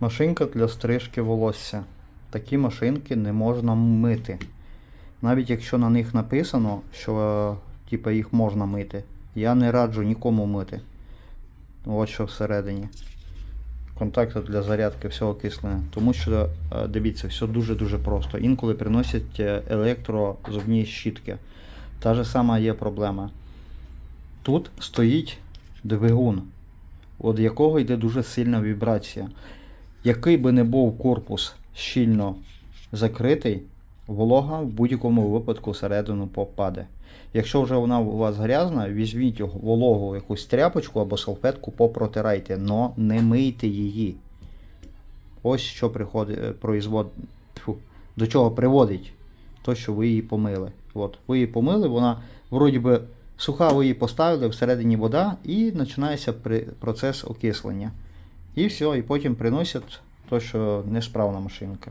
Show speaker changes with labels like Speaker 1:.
Speaker 1: Машинка для стрижки волосся. Такі машинки не можна мити. Навіть якщо на них написано, що типа, їх можна мити, я не раджу нікому мити. Ось що всередині. Контакти для зарядки всього кислення. Тому що, е, дивіться, все дуже-дуже просто. Інколи приносять е, електрозубні щітки. Та ж сама є проблема. Тут стоїть двигун, від якого йде дуже сильна вібрація. Який би не був корпус щільно закритий, волога в будь-якому випадку всередину попаде. Якщо вже вона у вас грязна, візьміть вологу якусь тряпочку або салфетку, попротирайте, но не мийте її. Ось що приходить, е, производ... Тьфу, до чого приводить то, що ви її помили. От, ви її помили, вона вроді би суха, ви її поставили, всередині вода, і починається процес окислення. І все, і потім приносять то, що несправна машинка.